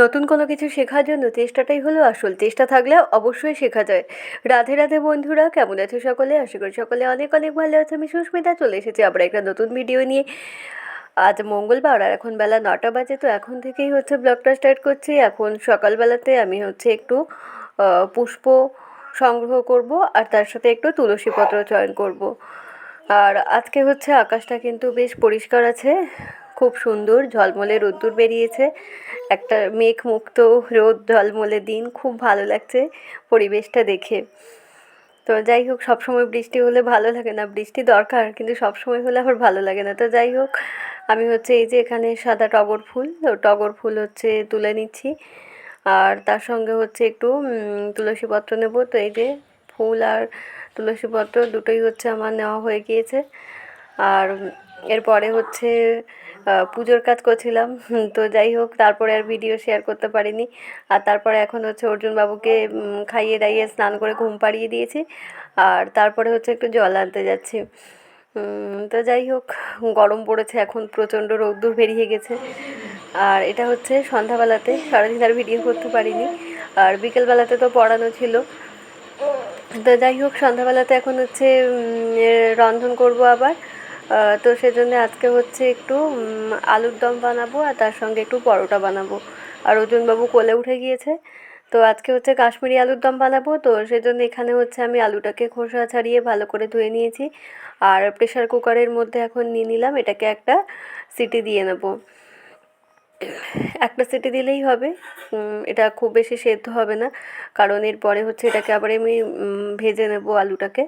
নতুন কোনো কিছু শেখার জন্য চেষ্টাটাই হলো আসল। চেষ্টা থাকলে অবশ্যই শেখা যায়। রাধে রাধে বন্ধুরা, কেমন আছো সকলে? আশা করি সকলে অনেক অনেক ভালো আছে। আমি সুস্মিতা, চলে এসেছি আবার একটা নতুন ভিডিও নিয়ে। আজ মঙ্গলবার আর এখন বেলা নটা বাজে, তো এখন থেকেই হচ্ছে ব্লগটা স্টার্ট করছি। এখন সকালবেলাতে আমি হচ্ছে একটু পুষ্প সংগ্রহ করব আর তার সাথে একটু তুলসী পত্র চয়ন করব। আর আজকে হচ্ছে আকাশটা কিন্তু বেশ পরিষ্কার আছে, খুব সুন্দর, ঝলমলে রোদ্দুর বেরিয়েছে। একটা মেঘ মুক্ত রোদ, ঝলমলে দিন, খুব ভালো লাগছে পরিবেশটা দেখে। তো যাই হোক, সবসময় বৃষ্টি হলে ভালো লাগে না। বৃষ্টি দরকার, কিন্তু সবসময় হলে আবার ভালো লাগে না। তো যাই হোক, আমি হচ্ছে এই যে এখানে সাদা টগর ফুল, তো টগর ফুল হচ্ছে তুলে নিচ্ছি। আর তার সঙ্গে হচ্ছে একটু তুলসী পত্র নেব। তো এই যে ফুল আর তুলসী পত্র দুটোই হচ্ছে আমার নেওয়া হয়ে গিয়েছে। আর এরপরে হচ্ছে পুজোর কাজ করছিলাম। তো যাই হোক, তারপরে আর ভিডিও শেয়ার করতে পারিনি। আর তারপরে এখন হচ্ছে অর্জুন বাবুকে খাইয়ে দাইয়ে স্নান করে ঘুম পাড়িয়ে দিয়েছি। আর তারপরে হচ্ছে একটু জল আনতে যাচ্ছি। তো যাই হোক, গরম পড়েছে এখন, প্রচণ্ড রৌদ্র বেরিয়ে গেছে। আর এটা হচ্ছে সন্ধ্যাবেলাতে, সারাদিন আর ভিডিও করতে পারিনি। আর বিকেলবেলাতে তো পড়ানো ছিল। তো যাই হোক, সন্ধ্যাবেলাতে এখন হচ্ছে রন্ধন করব আবার। তো সেজন্য আজকে হচ্ছে একটু আলুর দম বানাবো আর তার সঙ্গে একটু পরোটা বানাবো। আর অর্জুনবাবু কোলে উঠে গিয়েছে। তো আজকে হচ্ছে কাশ্মীরি আলুর দম বানাবো। তো সেজন্য এখানে হচ্ছে আমি আলুটাকে খোসা ছাড়িয়ে ভালো করে ধুয়ে নিয়েছি। আর প্রেশার কুকারের মধ্যে এখন নিয়ে নিলাম। এটাকে একটা সিটি দিয়ে নেব। একটা সিটি দিলেই হবে। এটা খুব বেশি সেদ্ধ হবে না। কারণ এরপরে হচ্ছে এটাকে আবার আমি ভেজে নেব আলুটাকে।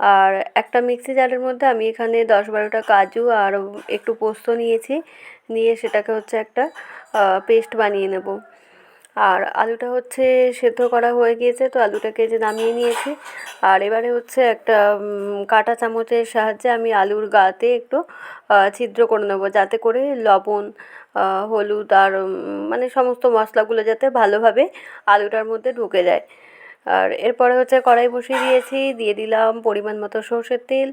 আর একটা মিক্সি জারের মধ্যে আমি এখানে দশ বারোটা কাজু আর একটু পোস্ত নিয়েছি। নিয়ে সেটাকে হচ্ছে একটা পেস্ট বানিয়ে নেব। আর আলুটা হচ্ছে সেদ্ধ করা হয়ে গিয়েছে, তো আলুটাকে যে নামিয়ে নিয়েছি। আর এবারে হচ্ছে একটা কাঁটা চামচের সাহায্যে আমি আলুর গাতে একটু ছিদ্র করে নেব যাতে করে লবণ হলুদ আর মানে সমস্ত মশলাগুলো যাতে ভালোভাবে আলুটার মধ্যে ঢুকে যায়। আর এরপরে হচ্ছে কড়াই বসিয়ে দিয়েছি, দিয়ে দিলাম পরিমাণ মতো সর্ষের তেল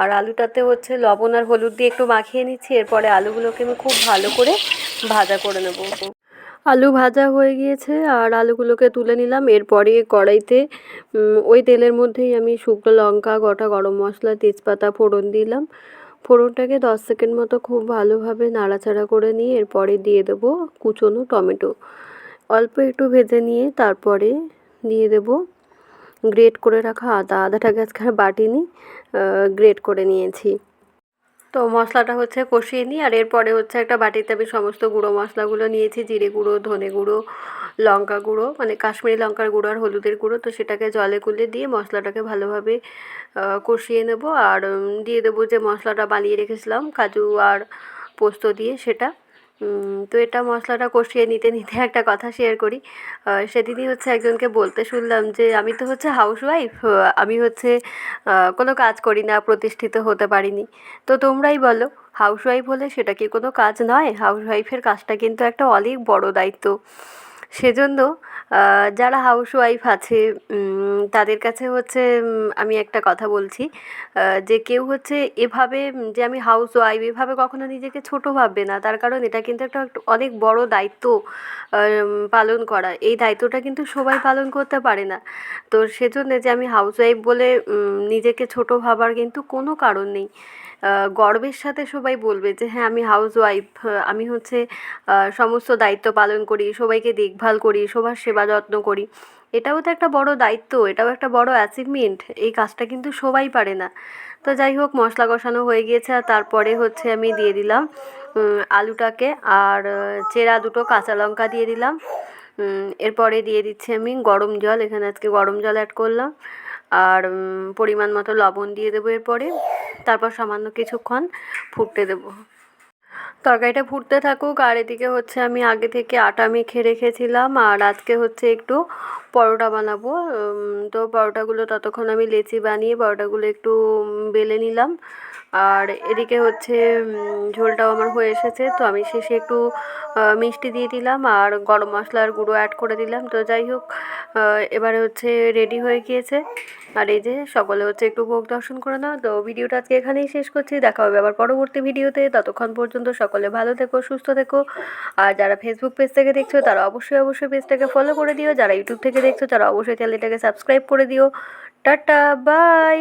আর আলুটাতে হচ্ছে লবণ আর হলুদ দিয়ে একটু মাখিয়ে নিচ্ছি, এরপরে আলুগুলোকে আমি খুব ভালো করে ভাজা করে নেব। আলু ভাজা হয়ে গিয়েছে আর আলুগুলোকে তুলে নিলাম, এরপরে কড়াইতে ওই তেলের মধ্যেই আমি শুকনো লঙ্কা, গোটা গরম মশলা, তেজপাতা, ফোড়ন দিলাম। ফোড়নটাকে দশ সেকেন্ড মতো খুব ভালোভাবে নাড়াচাড়া করে নিয়ে এরপরে দিয়ে দেবো কুচনো টমেটো। অল্প একটু ভেজে নিয়ে তারপরে দিয়ে দেব। গ্রেট করে রাখা আদা। আদাটাকে আজকে আর বাটিনি? গ্রেট করে নিয়েছি। তো মশলাটা হচ্ছে কষিয়ে নিই। আর এরপরে হচ্ছে একটা বাটিতে আমি সমস্ত গুঁড়ো মশলাগুলো নিয়েছি। জিরে গুঁড়ো, ধনে গুঁড়ো, লঙ্কা গুঁড়ো মানে কাশ্মীরি লঙ্কার গুঁড়ো আর হলুদের গুঁড়ো। তো সেটাকে জলে গুলে দিয়ে মশলাটাকে ভালোভাবে কষিয়ে নেব। আর দিয়ে দেবো যে মশলাটা বানিয়ে রেখেছিলাম, কাজু আর পোস্ত দিয়ে সেটা। তো এটা মশলাটা কষিয়ে নিতে নিতে একটা কথা শেয়ার করি। সেদিনই হচ্ছে একজনকে বলতে শুনলাম যে, আমি তো হচ্ছে হাউসওয়াইফ আমি হচ্ছে কোনো কাজ করি না, প্রতিষ্ঠিত হতে পারিনি। তো তোমরাই বলো হাউসওয়াইফ হলে সেটা কি কোনো কাজ নয়? হাউসওয়াইফের কাজটা কিন্তু একটা অনেক বড় দায়িত্ব। সেজন্য যারা হাউসওয়াইফ আছে তাদের কাছে হচ্ছে আমি একটা কথা বলছি যে কেউ হচ্ছে এভাবে, যে আমি হাউসওয়াইফ এভাবে কখনো নিজেকে ছোট ভাববে না। তার কারণ এটা কিন্তু একটা অনেক বড় দায়িত্ব পালন করা। এই দায়িত্বটা কিন্তু সবাই পালন করতে পারে না। তো সেজন্য যে আমি হাউসওয়াইফ বলে নিজেকে ছোট ভাবার কিন্তু কোনো কারণ নেই। গর্বের সাথে সবাই বলবে যে হ্যাঁ আমি হাউস ওয়াইফ আমি হচ্ছে সমস্ত দায়িত্ব পালন করি, সবাইকে দেখভাল করি, সবার সেবা যত্ন করি। এটাও তো একটা বড় দায়িত্ব, এটাও একটা বড় অ্যাচিভমেন্ট এই কাজটা কিন্তু সবাই পারে না। তো যাই হোক, মশলা কষানো হয়ে গিয়েছে আর তারপরে হচ্ছে আমি দিয়ে দিলাম আলুটাকে আর চেরা দুটো কাঁচা লঙ্কা দিয়ে দিলাম। এরপরে দিয়ে দিচ্ছি আমি গরম জল, এখানে আজকে গরম জল অ্যাড করলাম। আর পরিমাণ মতো লবণ দিয়ে দেবো এরপরে। তারপর সামান্য কিছুক্ষণ ফুটতে দেবো। তরকারিটা ফুটতে থাকুক, আর এদিকে হচ্ছে আমি আগে থেকে আটা মেখে রেখেছিলাম, আর আজকে হচ্ছে একটু পরোটা বানাবো। তো পরোটাগুলো ততক্ষণ আমি লেচি বানিয়ে পরোটাগুলো একটু বেলে নিলাম। আর এদিকে হচ্ছে ঝোলটাও আমার হয়ে এসেছে, তো আমি শেষে একটু মিষ্টি দিয়ে দিলাম আর গরম মশলার গুঁড়ো অ্যাড করে দিলাম। তো যাই হোক এবারে হচ্ছে রেডি হয়ে গিয়েছে। আর এই যে সকলে হচ্ছে একটু ভোগ দর্শন করে নাও। তো ভিডিওটা আজকে এখানেই শেষ করছি। দেখা হবে আবার পরবর্তী ভিডিওতে। ততক্ষণ পর্যন্ত সকলে ভালো থেকো, সুস্থ থেকো। আর যারা ফেসবুক পেজ থেকে দেখছ, তারা অবশ্যই অবশ্যই পেজটাকে ফলো করে দিও। যারা ইউটিউব থেকে দেখছ, তারা অবশ্যই চ্যানেলটাকে সাবস্ক্রাইব করে দিও। Tata bye